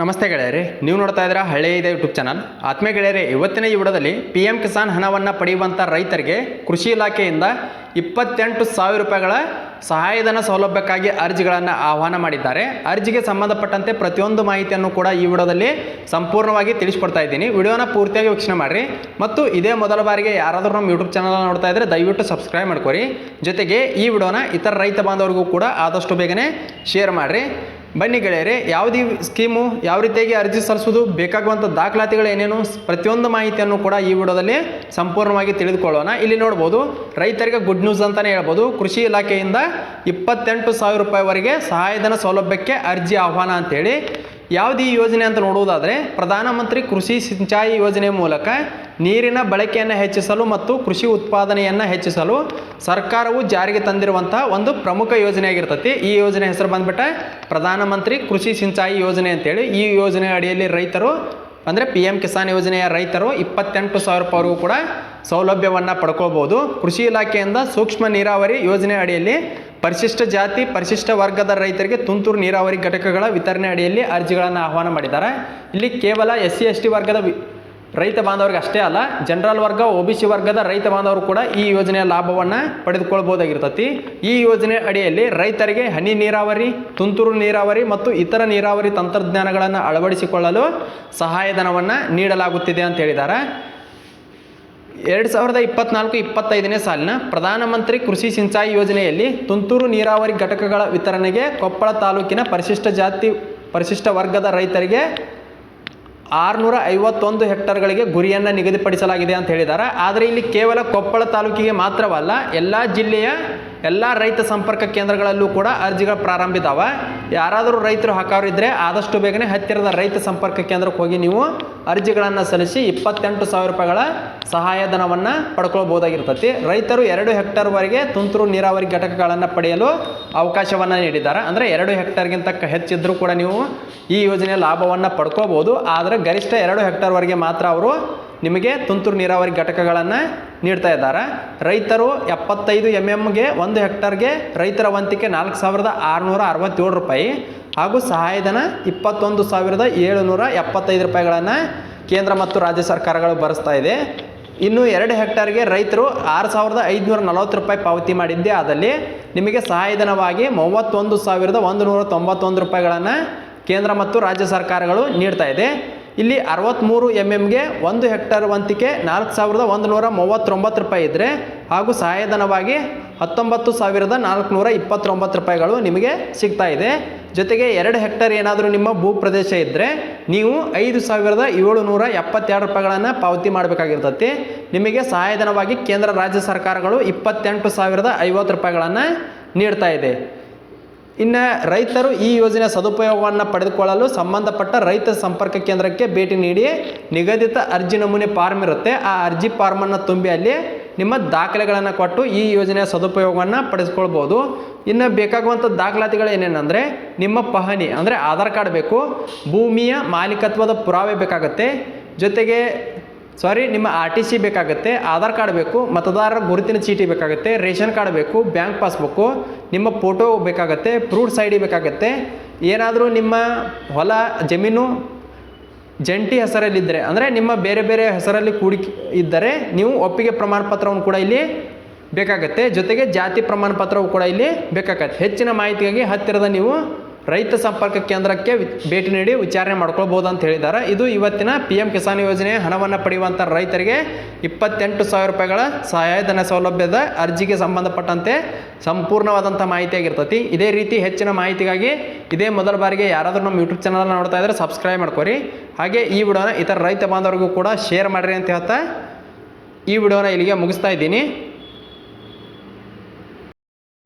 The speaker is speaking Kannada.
ನಮಸ್ತೆ ಗೆಳೆಯರೆ, ನೀವು ನೋಡ್ತಾ ಇದ್ದೀರಾ ಹಳೆ ಇದೆ ಯೂಟ್ಯೂಬ್ ಚಾನಲ್ ಆತ್ಮೀಯ ಗೆಳೆಯರೆ, ಇವತ್ತಿನ ಈ ವಿಡಿಯೋದಲ್ಲಿ ಪಿ ಎಂ ಕಿಸಾನ್ ಹಣವನ್ನು ಪಡೆಯುವಂಥ ರೈತರಿಗೆ ಕೃಷಿ ಇಲಾಖೆಯಿಂದ ಇಪ್ಪತ್ತೆಂಟು ಸಾವಿರ ರೂಪಾಯಿಗಳ ಸಹಾಯಧನ ಸೌಲಭ್ಯಕ್ಕಾಗಿ ಅರ್ಜಿಗಳನ್ನು ಆಹ್ವಾನ ಮಾಡಿದ್ದಾರೆ. ಅರ್ಜಿಗೆ ಸಂಬಂಧಪಟ್ಟಂತೆ ಪ್ರತಿಯೊಂದು ಮಾಹಿತಿಯನ್ನು ಕೂಡ ಈ ವಿಡಿಯೋದಲ್ಲಿ ಸಂಪೂರ್ಣವಾಗಿ ತಿಳಿಸ್ಕೊಡ್ತಾ ಇದ್ದೀನಿ. ವಿಡಿಯೋನ ಪೂರ್ತಿಯಾಗಿ ವೀಕ್ಷಣೆ ಮಾಡಿರಿ. ಮತ್ತು ಇದೇ ಮೊದಲ ಬಾರಿಗೆ ಯಾರಾದರೂ ನಮ್ಮ ಯೂಟ್ಯೂಬ್ ಚಾನಲ್ ನೋಡ್ತಾ ಇದ್ದರೆ ದಯವಿಟ್ಟು ಸಬ್ಸ್ಕ್ರೈಬ್ ಮಾಡ್ಕೊರಿ. ಜೊತೆಗೆ ಈ ವಿಡಿಯೋನ ಇತರ ರೈತ ಬಾಂಧವರಿಗೂ ಕೂಡ ಆದಷ್ಟು ಬೇಗನೆ ಶೇರ್ ಮಾಡಿರಿ. ಬನ್ನಿ ಗೆಳೆಯರೆ, ಯಾವುದೇ ಸ್ಕೀಮು ಯಾವ ರೀತಿಯಾಗಿ ಅರ್ಜಿ ಸಲ್ಲಿಸೋದು ಬೇಕಾಗುವಂಥ ದಾಖಲಾತಿಗಳು ಏನೇನು, ಪ್ರತಿಯೊಂದು ಮಾಹಿತಿಯನ್ನು ಕೂಡ ಈ ವಿಡಿಯೋದಲ್ಲಿ ಸಂಪೂರ್ಣವಾಗಿ ತಿಳಿದುಕೊಳ್ಳೋಣ. ಇಲ್ಲಿ ನೋಡ್ಬೋದು, ರೈತರಿಗೆ ಗುಡ್ ನ್ಯೂಸ್ ಅಂತಲೇ ಹೇಳ್ಬೋದು. ಕೃಷಿ ಇಲಾಖೆಯಿಂದ ಇಪ್ಪತ್ತೆಂಟು ಸಾವಿರ ರೂಪಾಯಿವರೆಗೆ ಸಹಾಯಧನ ಸೌಲಭ್ಯಕ್ಕೆ ಅರ್ಜಿ ಆಹ್ವಾನ ಅಂತೇಳಿ ಯಾವ್ದು ಈ ಯೋಜನೆ ಅಂತ ನೋಡುವುದಾದರೆ ಪ್ರಧಾನಮಂತ್ರಿ ಕೃಷಿ ಸಿಂಚಾಯಿ ಯೋಜನೆ ಮೂಲಕ ನೀರಿನ ಬಳಕೆಯನ್ನು ಹೆಚ್ಚಿಸಲು ಮತ್ತು ಕೃಷಿ ಉತ್ಪಾದನೆಯನ್ನು ಹೆಚ್ಚಿಸಲು ಸರ್ಕಾರವು ಜಾರಿಗೆ ತಂದಿರುವಂಥ ಒಂದು ಪ್ರಮುಖ ಯೋಜನೆ ಆಗಿರ್ತತಿ. ಈ ಯೋಜನೆ ಹೆಸರು ಬಂದ್ಬಿಟ್ಟ ಪ್ರಧಾನಮಂತ್ರಿ ಕೃಷಿ ಸಿಂಚಾಯಿ ಯೋಜನೆ ಅಂತೇಳಿ. ಈ ಯೋಜನೆ ಅಡಿಯಲ್ಲಿ ರೈತರು, ಅಂದರೆ ಪಿ ಎಂ ಕಿಸಾನ್ ಯೋಜನೆಯ ರೈತರು ಇಪ್ಪತ್ತೆಂಟು ಸಾವಿರ ರೂಪಾಯಿವರೆಗೂ ಕೂಡ ಸೌಲಭ್ಯವನ್ನು ಪಡ್ಕೋಬೋದು. ಕೃಷಿ ಇಲಾಖೆಯಿಂದ ಸೂಕ್ಷ್ಮ ನೀರಾವರಿ ಯೋಜನೆ ಅಡಿಯಲ್ಲಿ ಪರಿಶಿಷ್ಟ ಜಾತಿ, ಪರಿಶಿಷ್ಟ ವರ್ಗದ ರೈತರಿಗೆ ತುಂತುರು ನೀರಾವರಿ ಘಟಕಗಳ ವಿತರಣೆ ಅಡಿಯಲ್ಲಿ ಅರ್ಜಿಗಳನ್ನು ಆಹ್ವಾನ ಮಾಡಿದ್ದಾರೆ. ಇಲ್ಲಿ ಕೇವಲ ಎಸ್ ಸಿ, ಎಸ್ ಟಿ ವರ್ಗದ ರೈತ ಬಾಂಧವರಿಗೆ ಅಷ್ಟೇ ಅಲ್ಲ, ಜನರಲ್ ವರ್ಗ, ಒ ಬಿ ಸಿ ವರ್ಗದ ರೈತ ಬಾಂಧವರು ಕೂಡ ಈ ಯೋಜನೆಯ ಲಾಭವನ್ನು ಪಡೆದುಕೊಳ್ಬೋದಾಗಿರ್ತತಿ ಈ ಯೋಜನೆ ಅಡಿಯಲ್ಲಿ ರೈತರಿಗೆ ಹನಿ ನೀರಾವರಿ, ತುಂತುರು ನೀರಾವರಿ ಮತ್ತು ಇತರ ನೀರಾವರಿ ತಂತ್ರಜ್ಞಾನಗಳನ್ನು ಅಳವಡಿಸಿಕೊಳ್ಳಲು ಸಹಾಯಧನವನ್ನು ನೀಡಲಾಗುತ್ತಿದೆ ಅಂತ ಹೇಳಿದ್ದಾರೆ. ಎರಡು ಸಾವಿರದ ಇಪ್ಪತ್ನಾಲ್ಕು ಇಪ್ಪತ್ತೈದನೇ ಸಾಲಿನ ಪ್ರಧಾನಮಂತ್ರಿ ಕೃಷಿ ಸಿಂಚಾಯಿ ಯೋಜನೆಯಲ್ಲಿ ತುಂತುರು ನೀರಾವರಿ ಘಟಕಗಳ ವಿತರಣೆಗೆ ಕೊಪ್ಪಳ ತಾಲೂಕಿನ ಪರಿಶಿಷ್ಟ ಜಾತಿ, ಪರಿಶಿಷ್ಟ ವರ್ಗದ ರೈತರಿಗೆ ಆರುನೂರ ಐವತ್ತೊಂದು ಹೆಕ್ಟರ್ಗಳಿಗೆ ಗುರಿಯನ್ನು ನಿಗದಿಪಡಿಸಲಾಗಿದೆ ಅಂತ ಹೇಳಿದ್ದಾರೆ. ಆದರೆ ಇಲ್ಲಿ ಕೇವಲ ಕೊಪ್ಪಳ ತಾಲೂಕಿಗೆ ಮಾತ್ರವಲ್ಲ, ಎಲ್ಲ ಜಿಲ್ಲೆಯ ಎಲ್ಲ ರೈತ ಸಂಪರ್ಕ ಕೇಂದ್ರಗಳಲ್ಲೂ ಕೂಡ ಅರ್ಜಿಗಳು ಪ್ರಾರಂಭಿದಾವ. ಯಾರಾದರೂ ರೈತರು ಹಾಕೋರಿದ್ದರೆ ಆದಷ್ಟು ಬೇಗನೆ ಹತ್ತಿರದ ರೈತ ಸಂಪರ್ಕ ಕೇಂದ್ರಕ್ಕೆ ಹೋಗಿ ನೀವು ಅರ್ಜಿಗಳನ್ನು ಸಲ್ಲಿಸಿ ಇಪ್ಪತ್ತೆಂಟು ಸಾವಿರ ರೂಪಾಯಿಗಳ ಸಹಾಯಧನವನ್ನು ಪಡ್ಕೊಳ್ಬೋದಾಗಿರ್ತತಿ ರೈತರು ಎರಡು ಹೆಕ್ಟರ್ವರೆಗೆ ತುಂತುರು ನೀರಾವರಿ ಘಟಕಗಳನ್ನು ಪಡೆಯಲು ಅವಕಾಶವನ್ನು ನೀಡಿದ್ದಾರೆ. ಅಂದರೆ ಎರಡು ಹೆಕ್ಟರ್ಗಿಂತ ಗಿಂತ ಹೆಚ್ಚಿದ್ರೂ ಕೂಡ ನೀವು ಈ ಯೋಜನೆಯ ಲಾಭವನ್ನು ಪಡ್ಕೋಬೋದು ಆದರೆ ಗರಿಷ್ಠ ಎರಡು ಹೆಕ್ಟರ್ವರೆಗೆ ಮಾತ್ರ ಅವರು ನಿಮಗೆ ತುಂತುರು ನೀರಾವರಿ ಘಟಕಗಳನ್ನು ನೀಡ್ತಾ ಇದ್ದಾರೆ. ರೈತರು ಎಪ್ಪತ್ತೈದು ಎಂ ಎಮ್ಗೆ ಒಂದು ಹೆಕ್ಟರ್ಗೆ ರೈತರ ವಂತಿಕೆ ನಾಲ್ಕು ಸಾವಿರದ ಆರುನೂರ ಅರವತ್ತೇಳು ರೂಪಾಯಿ ಹಾಗೂ ಸಹಾಯಧನ ಇಪ್ಪತ್ತೊಂದು ಸಾವಿರದ ಏಳುನೂರ ಎಪ್ಪತ್ತೈದು ರೂಪಾಯಿಗಳನ್ನು ಕೇಂದ್ರ ಮತ್ತು ರಾಜ್ಯ ಸರ್ಕಾರಗಳು ಭರಿಸ್ತಾ ಇದೆ. ಇನ್ನು ಎರಡು ಹೆಕ್ಟರ್ಗೆ ರೈತರು ಆರು ಸಾವಿರದ ಐದುನೂರ ನಲವತ್ತು ರೂಪಾಯಿ ಪಾವತಿ ಮಾಡಿದ್ದೆ ಆದಲ್ಲಿ ನಿಮಗೆ ಸಹಾಯಧನವಾಗಿ ಮೂವತ್ತೊಂದು ಸಾವಿರದ ಒಂದು ನೂರ ತೊಂಬತ್ತೊಂದು ರೂಪಾಯಿಗಳನ್ನು ಕೇಂದ್ರ ಮತ್ತು ರಾಜ್ಯ ಸರ್ಕಾರಗಳು ನೀಡ್ತಾ ಇದೆ. ಇಲ್ಲಿ ಅರವತ್ತ್ಮೂರು ಎಂ ಎಮ್ಗೆ ಒಂದು ಹೆಕ್ಟರ್ ವಂತಿಕೆ ನಾಲ್ಕು ಸಾವಿರದ ಒಂದು ನೂರ ಮೂವತ್ತೊಂಬತ್ತು ರೂಪಾಯಿ ಇದ್ದರೆ ಹಾಗೂ ಸಹಾಯಧನವಾಗಿ ಹತ್ತೊಂಬತ್ತು ಸಾವಿರದ ನಾಲ್ಕುನೂರ ಇಪ್ಪತ್ತೊಂಬತ್ತು ರೂಪಾಯಿಗಳು ನಿಮಗೆ ಸಿಗ್ತಾ ಇದೆ. ಜೊತೆಗೆ ಎರಡು ಹೆಕ್ಟರ್ ಏನಾದರೂ ನಿಮ್ಮ ಭೂ ಪ್ರದೇಶ ಇದ್ದರೆ ನೀವು ಐದು ಸಾವಿರದ ಏಳುನೂರ ಎಪ್ಪತ್ತೆರಡು ರೂಪಾಯಿಗಳನ್ನು ಪಾವತಿ ಮಾಡಬೇಕಾಗಿರ್ತತಿ. ನಿಮಗೆ ಸಹಾಯಧನವಾಗಿ ಕೇಂದ್ರ, ರಾಜ್ಯ ಸರ್ಕಾರಗಳು ಇಪ್ಪತ್ತೆಂಟು ಸಾವಿರದ ಐವತ್ತು ರೂಪಾಯಿಗಳನ್ನು ನೀಡ್ತಾ ಇದೆ. ಇನ್ನು ರೈತರು ಈ ಯೋಜನೆಯ ಸದುಪಯೋಗವನ್ನು ಪಡೆದುಕೊಳ್ಳಲು ಸಂಬಂಧಪಟ್ಟ ರೈತ ಸಂಪರ್ಕ ಕೇಂದ್ರಕ್ಕೆ ಭೇಟಿ ನೀಡಿ ನಿಗದಿತ ಅರ್ಜಿ ನಮೂನೆ ಫಾರ್ಮ್ ಇರುತ್ತೆ. ಆ ಅರ್ಜಿ ಫಾರ್ಮನ್ನು ತುಂಬಿ ಅಲ್ಲಿ ನಿಮ್ಮ ದಾಖಲೆಗಳನ್ನು ಕೊಟ್ಟು ಈ ಯೋಜನೆಯ ಸದುಪಯೋಗವನ್ನು ಪಡೆದುಕೊಳ್ಬೋದು. ಇನ್ನು ಬೇಕಾಗುವಂಥ ದಾಖಲಾತಿಗಳು ಏನೇನೆಂದರೆ ನಿಮ್ಮ ಪಹಣಿ, ಅಂದರೆ ಆಧಾರ್ ಕಾರ್ಡ್ ಬೇಕು, ಭೂಮಿಯ ಮಾಲೀಕತ್ವದ ಪುರಾವೆ ಬೇಕಾಗುತ್ತೆ. ಜೊತೆಗೆ ಸಾರಿ ನಿಮ್ಮ ಆರ್ ಟಿ ಸಿ ಬೇಕಾಗುತ್ತೆ ಆಧಾರ್ ಕಾರ್ಡ್ ಬೇಕು, ಮತದಾರರ ಗುರುತಿನ ಚೀಟಿ ಬೇಕಾಗುತ್ತೆ, ರೇಷನ್ ಕಾರ್ಡ್ ಬೇಕು, ಬ್ಯಾಂಕ್ ಪಾಸ್ಬುಕ್ಕು ನಿಮ್ಮ ಫೋಟೋ ಬೇಕಾಗುತ್ತೆ ಪ್ರೂಫ್ಸ್ ಐ ಡಿ ಬೇಕಾಗುತ್ತೆ. ಏನಾದರೂ ನಿಮ್ಮ ಹೊಲ, ಜಮೀನು, ಜಂಟಿ ಹೆಸರಲ್ಲಿದ್ದರೆ, ಅಂದರೆ ನಿಮ್ಮ ಬೇರೆ ಬೇರೆ ಹೆಸರಲ್ಲಿ ಕೂಡಿ ಇದ್ದರೆ, ನೀವು ಒಪ್ಪಿಗೆ ಪ್ರಮಾಣ ಪತ್ರವನ್ನು ಕೂಡ ಇಲ್ಲಿ ಬೇಕಾಗತ್ತೆ. ಜೊತೆಗೆ ಜಾತಿ ಪ್ರಮಾಣ ಪತ್ರವು ಕೂಡ ಇಲ್ಲಿ ಬೇಕಾಗತ್ತೆ. ಹೆಚ್ಚಿನ ಮಾಹಿತಿಗಾಗಿ ಹತ್ತಿರದ ನೀವು ರೈತ ಸಂಪರ್ಕ ಕೇಂದ್ರಕ್ಕೆ ಭೇಟಿ ನೀಡಿ ವಿಚಾರಣೆ ಮಾಡ್ಕೊಳ್ಬೋದು ಅಂತ ಹೇಳಿದ್ದಾರೆ ಇದು ಇವತ್ತಿನ ಪಿ ಎಂ ಕಿಸಾನ್ ಯೋಜನೆ ಹಣವನ್ನು ಪಡೆಯುವಂಥ ರೈತರಿಗೆ ಇಪ್ಪತ್ತೆಂಟು ಸಾವಿರ ರೂಪಾಯಿಗಳ ಸಹಾಯಧನ ಸೌಲಭ್ಯದ ಅರ್ಜಿಗೆ ಸಂಬಂಧಪಟ್ಟಂತೆ ಸಂಪೂರ್ಣವಾದಂಥ ಮಾಹಿತಿ ಆಗಿರ್ತತಿ ಇದೇ ರೀತಿ ಹೆಚ್ಚಿನ ಮಾಹಿತಿಗಾಗಿ ಇದೇ ಮೊದಲ ಬಾರಿಗೆ ಯಾರಾದರೂ ನಮ್ಮ ಯೂಟ್ಯೂಬ್ ಚಾನಲ್ ನೋಡ್ತಾ ಇದ್ದರೆ ಸಬ್ಸ್ಕ್ರೈಬ್ ಮಾಡ್ಕೊರಿ. ಹಾಗೆ ಈ ವಿಡಿಯೋನ ಇತರ ರೈತ ಬಾಂಧವರಿಗೂ ಕೂಡ ಶೇರ್ ಮಾಡಿರಿ ಅಂತ ಹೇಳ್ತಾ ಈ ವಿಡಿಯೋನ ಇಲ್ಲಿಗೆ ಮುಗಿಸ್ತಾ ಇದ್ದೀನಿ.